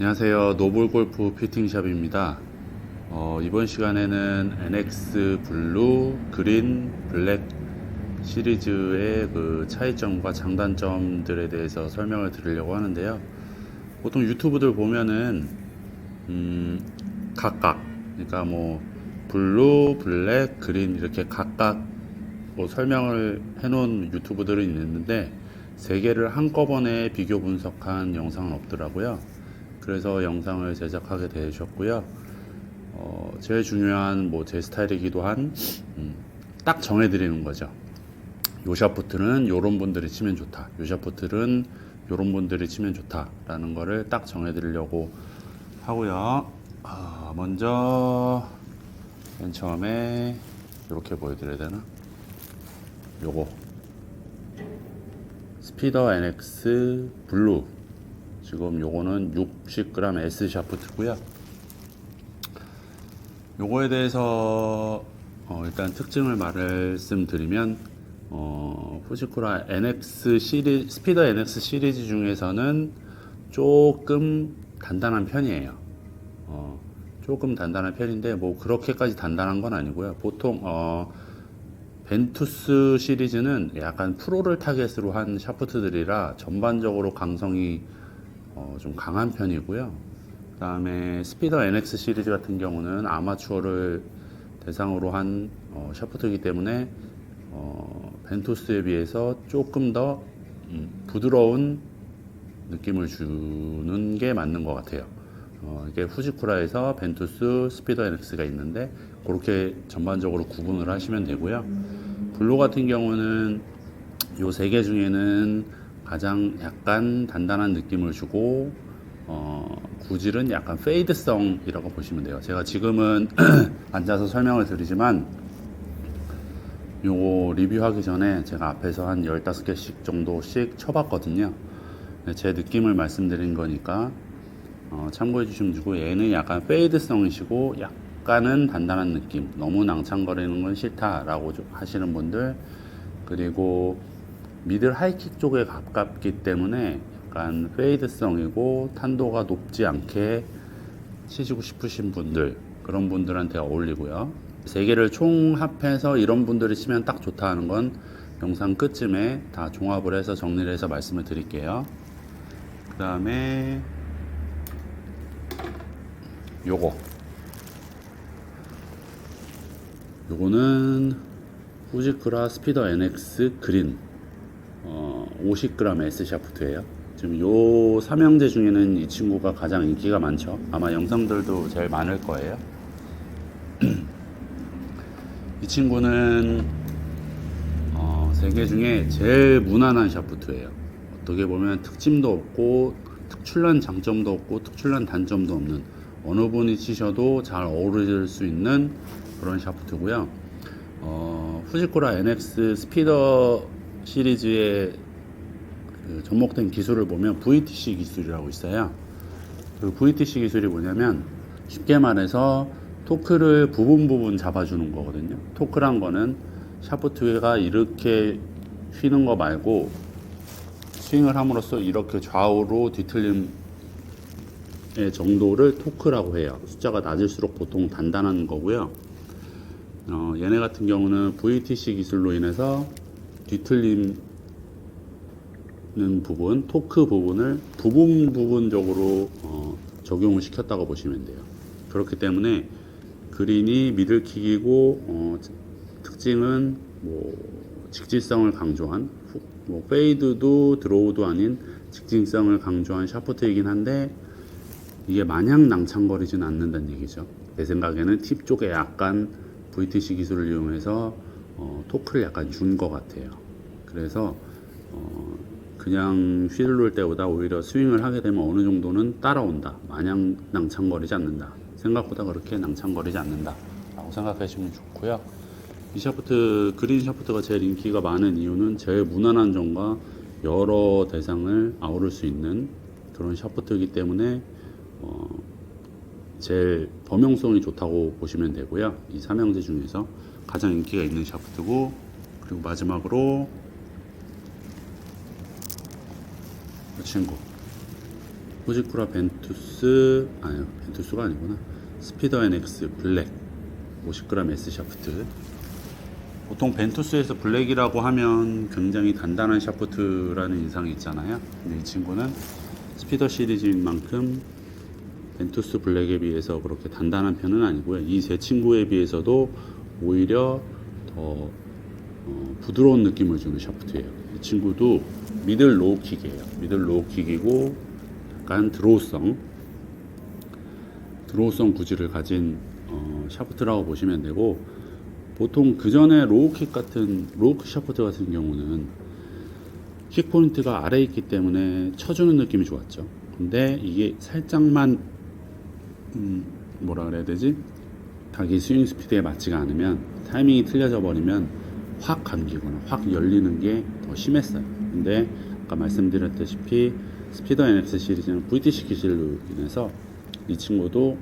안녕하세요. 노블골프 피팅샵입니다. 어, 이번 시간에는 NX 블루, 그린, 블랙 시리즈의 그 차이점과 장단점들에 대해서 설명을 드리려고 하는데요. 보통 유튜브들 보면은 음, 각각 그러니까 뭐 블루, 블랙, 그린 이렇게 각각 뭐 설명을 해놓은 유튜브들은 있는데 세 개를 한꺼번에 비교 분석한 영상은 없더라고요. 그래서 영상을 제작하게 되셨고요. 어, 제일 중요한 뭐 제 스타일이기도 한, 음, 딱 정해드리는 거죠. 요 샤프트는 요런 분들이 치면 좋다. 요 샤프트는 요런 분들이 치면 좋다라는 거를 딱 정해드리려고 하고요. 아, 먼저 맨 처음에 이렇게 보여드려야 되나? 요거 스피더 NX 블루 지금 요거는 60g S 샤프트고요. 요거에 대해서 어, 일단 특징을 말씀드리면 어, 후지쿠라 NX 시리 스피더 NX 시리즈 중에서는 조금 단단한 편이에요. 어, 조금 단단한 편인데 뭐 그렇게까지 단단한 건 아니고요. 보통 어, 벤투스 시리즈는 약간 프로를 타겟으로 한 샤프트들이라 전반적으로 강성이 어, 좀 강한 편이고요. 그 다음에 스피더 NX 시리즈 같은 경우는 아마추어를 대상으로 한 어, 샤프트이기 때문에 어, 벤투스에 비해서 조금 더 음, 부드러운 느낌을 주는 게 맞는 것 같아요. 어, 이게 후지쿠라에서 벤투스, 스피더 NX가 있는데 그렇게 전반적으로 구분을 하시면 되고요. 블루 같은 경우는 요 세 개 중에는 가장 약간 단단한 느낌을 주고 어, 구질은 약간 페이드성이라고 보시면 돼요. 제가 지금은 앉아서 설명을 드리지만 요거 리뷰하기 전에 제가 앞에서 한 15개씩 정도씩 쳐봤거든요. 네, 제 느낌을 말씀드린 거니까 어, 참고해 주시면 되고 얘는 약간 페이드성이시고 약간은 단단한 느낌 너무 낭창거리는 건 싫다라고 좀 하시는 분들 그리고 미들 하이킥 쪽에 가깝기 때문에 약간 페이드성이고 탄도가 높지 않게 치시고 싶으신 분들 그런 분들한테 어울리고요. 세 개를 총합해서 이런 분들이 치면 딱 좋다 하는 건 영상 끝쯤에 다 종합을 해서 정리를 해서 말씀을 드릴게요. 그 다음에 요거. 요거는 후지크라 스피더 NX 그린 어, 50g S 샤프트예요. 지금 요 삼형제 중에는 이 친구가 가장 인기가 많죠. 아마 영상들도 제일 많을 거예요. 이 친구는 어, 세개 중에 제일 무난한 샤프트예요. 어떻게 보면 특징도 없고 특출난 장점도 없고 특출난 단점도 없는 어느 분이 치셔도 잘 어우러질 수 있는 그런 샤프트고요. 어, 후지코라 NX 스피더 시리즈의 그 접목된 기술을 보면 VTC 기술이라고 있어요. 그 VTC 기술이 뭐냐면 쉽게 말해서 토크를 부분 부분 잡아주는 거거든요. 토크란 거는 샤프트가 이렇게 휘는 거 말고 스윙을 함으로써 이렇게 좌우로 뒤틀림 의 정도를 토크라고 해요. 숫자가 낮을수록 보통 단단한 거고요. 어, 얘네 같은 경우는 VTC 기술로 인해서 뒤틀리는 부분, 토크 부분을 부분 부분적으로 어, 적용을 시켰다고 보시면 돼요. 그렇기 때문에 그린이 미들킥이고 어, 특징은 뭐 직진성을 강조한 후- 뭐 페이드도 드로우도 아닌 직진성을 강조한 샤프트이긴 한데 이게 마냥 낭창거리진 않는다는 얘기죠. 내 생각에는 팁 쪽에 약간 VTC 기술을 이용해서 어, 토크를 약간 준 것 같아요. 그래서 어, 그냥 놓을 때보다 오히려 스윙을 하게 되면 어느 정도는 따라온다. 마냥 낭창거리지 않는다. 생각보다 그렇게 낭창거리지 않는다. 라고 생각하시면 좋고요. 이 샤프트, 그린 샤프트가 제일 인기가 많은 이유는 제일 무난한 점과 여러 대상을 아우를 수 있는 그런 샤프트이기 때문에 어, 제일 범용성이 좋다고 보시면 되고요. 이 삼형제 중에서 가장 인기가 있는 샤프트고 그리고 마지막으로 이 친구. 포지쿠라 벤투스 아니요 벤투스가 아니구나. 스피더 NX 블랙 50g S 샤프트. 보통 벤투스에서 블랙이라고 하면 굉장히 단단한 샤프트라는 인상이 있잖아요. 근데 이 친구는 스피더 시리즈인 만큼 벤투스 블랙에 비해서 그렇게 단단한 편은 아니고요 이 세 친구에 비해서도 오히려 더 어, 부드러운 느낌을 주는 샤프트예요. 이 친구도 미들 로우 킥이에요. 미들 로우 킥이고 약간 드로우성 드로우성 구질을 가진 어, 샤프트라고 보시면 되고 보통 그 전에 로우 킥 같은 로우 킥 샤프트 같은 경우는 킥 포인트가 아래에 있기 때문에 쳐주는 느낌이 좋았죠. 근데 이게 살짝만 음, 뭐라 그래야 되지? 자기 스윙 스피드에 맞지가 않으면 타이밍이 틀려져 버리면 확 감기거나 확 열리는 게 더 심했어요. 근데 아까 말씀드렸다시피 스피더 NX 시리즈는 VTC 기술로 인해서 이 친구도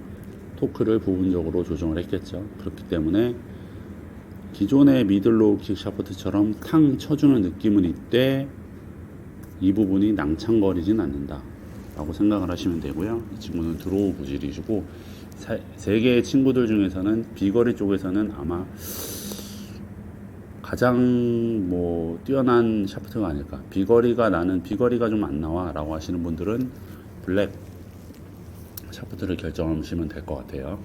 토크를 부분적으로 조정을 했겠죠. 그렇기 때문에 기존의 미들로우 킥 샤프트처럼 탕 쳐주는 느낌은 있되 이 부분이 낭창거리진 않는다 라고 생각을 하시면 되고요. 이 친구는 드로우 구질이시고 사- 세 개의 친구들 중에서는 비거리 쪽에서는 아마 가장 뭐 뛰어난 샤프트가 아닐까. 비거리가 나는 비거리가 좀 안 나와 라고 하시는 분들은 블랙 샤프트를 결정하시면 될 것 같아요.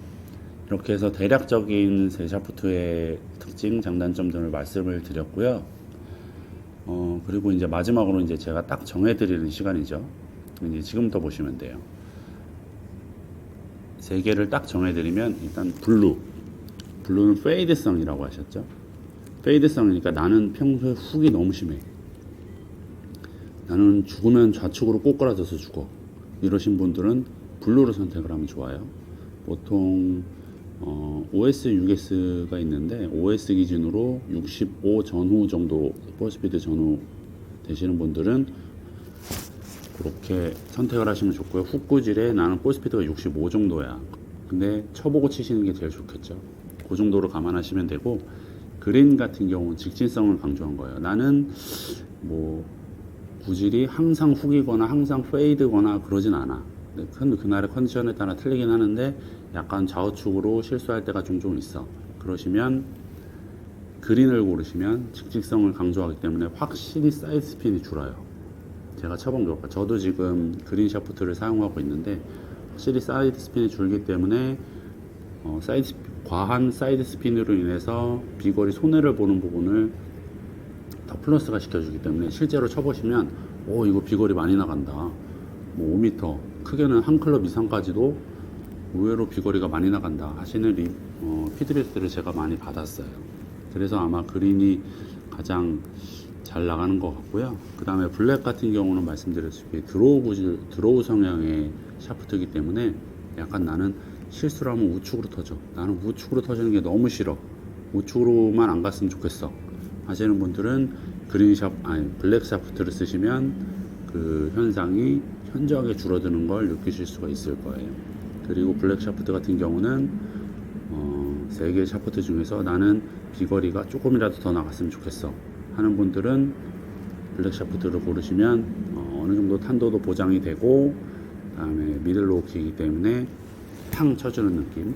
이렇게 해서 대략적인 세 샤프트의 특징 장단점들을 말씀을 드렸고요. 어, 그리고 이제 마지막으로 이제 제가 딱 정해 드리는 시간이죠. 이제 지금부터 보시면 돼요. 세 개를 딱 정해드리면 일단 블루. 블루는 페이드성이라고 하셨죠. 페이드성이니까 나는 평소에 훅이 너무 심해. 나는 죽으면 좌측으로 꼬꾸라져서 죽어. 이러신 분들은 블루를 선택을 하면 좋아요. 보통 어, OS, 6S가 있는데 OS 기준으로 65 전후 정도 볼스피드 전후 되시는 분들은 그렇게 선택을 하시면 좋고요. 훅 구질에 나는 볼스피드가 65 정도야. 근데 쳐보고 치시는 게 제일 좋겠죠. 그 정도로 감안하시면 되고 그린 같은 경우는 직진성을 강조한 거예요. 나는 뭐 구질이 항상 훅이거나 항상 페이드거나 그러진 않아. 그- 그날의 컨디션에 따라 틀리긴 하는데 약간 좌우측으로 실수할 때가 종종 있어. 그러시면 그린을 고르시면 직직성을 강조하기 때문에 확실히 사이드 스핀이 줄어요. 제가 쳐본 결과 저도 지금 그린 샤프트를 사용하고 있는데 확실히 사이드 스핀이 줄기 때문에 어, 사이드 과한 사이드 스핀으로 인해서 비거리 손해를 보는 부분을 더 플러스가 시켜주기 때문에 실제로 쳐보시면 오 이거 비거리 많이 나간다. 뭐 5m 크게는 한 클럽 이상까지도 의외로 비거리가 많이 나간다 하시는 리, 어, 피드백들을 제가 많이 받았어요. 그래서 아마 그린이 가장 잘 나가는 것 같고요. 그 다음에 블랙 같은 경우는 말씀드렸다시피 드로우 구질 드로우 성향의 샤프트이기 때문에 약간 나는 실수를 하면 우측으로 터져. 나는 우측으로 터지는 게 너무 싫어. 우측으로만 안 갔으면 좋겠어. 하시는 분들은 그린샵 아니 블랙 샤프트를 쓰시면 그 현상이 현저하게 줄어드는 걸 느끼실 수가 있을 거예요. 그리고 블랙 샤프트 같은 경우는 어, 세개 샤프트 중에서 나는 비거리가 조금이라도 더 나갔으면 좋겠어 하는 분들은 블랙 샤프트를 고르시면 어, 느 정도 탄도도 보장이 되고 그다음에 미들 로우킥이기 때문에 탕 쳐주는 느낌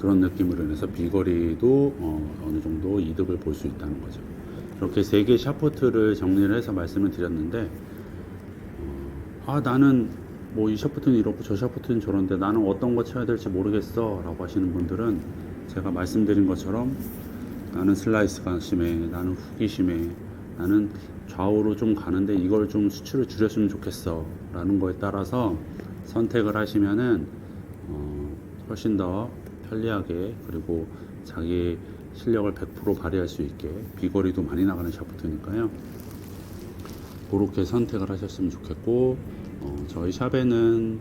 그런 느낌으로 인해서 비거리도 어, 느 정도 이득을 볼 수 있다는 거죠. 이렇게 세 개 샤프트를 정리를 해서 말씀을 드렸는데 어, 아 나는 뭐 이 샤프트는 이렇고 저 샤프트는 저런데 나는 어떤 거 쳐야 될지 모르겠어 라고 하시는 분들은 제가 말씀드린 것처럼 나는 슬라이스가 심해 나는 훅이 심해 나는 좌우로 좀 가는데 이걸 좀 수치를 줄였으면 좋겠어 라는 거에 따라서 선택을 하시면은 어, 훨씬 더 편리하게 그리고 자기 실력을 100% 발휘할 수 있게 비거리도 많이 나가는 샤프트니까요. 그렇게 선택을 하셨으면 좋겠고 어, 저희 샵에는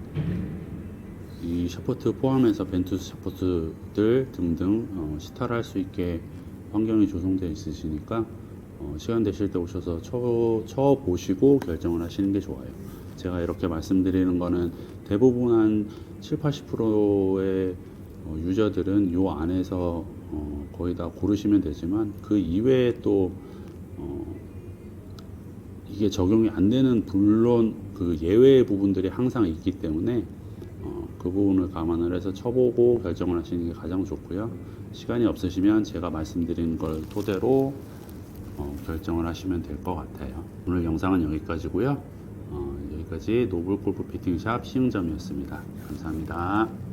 이 샤프트 포함해서 벤투스 샤프트들 등등 어, 시타를 할 수 있게 환경이 조성되어 있으시니까 어, 시간 되실 때 오셔서 쳐, 쳐 보시고 결정을 하시는 게 좋아요. 제가 이렇게 말씀드리는 거는 대부분 한 7, 80%의 어, 유저들은 요 안에서 어, 거의 다 고르시면 되지만 그 이외에 또 어, 이게 적용이 안 되는 물론 그 예외의 부분들이 항상 있기 때문에 어, 그 부분을 감안을 해서 쳐보고 결정을 하시는 게 가장 좋고요. 시간이 없으시면 제가 말씀드린 걸 토대로 어, 결정을 하시면 될 것 같아요. 오늘 영상은 여기까지고요. 어, 여기까지 노블 골프 피팅샵 시흥점이었습니다. 감사합니다.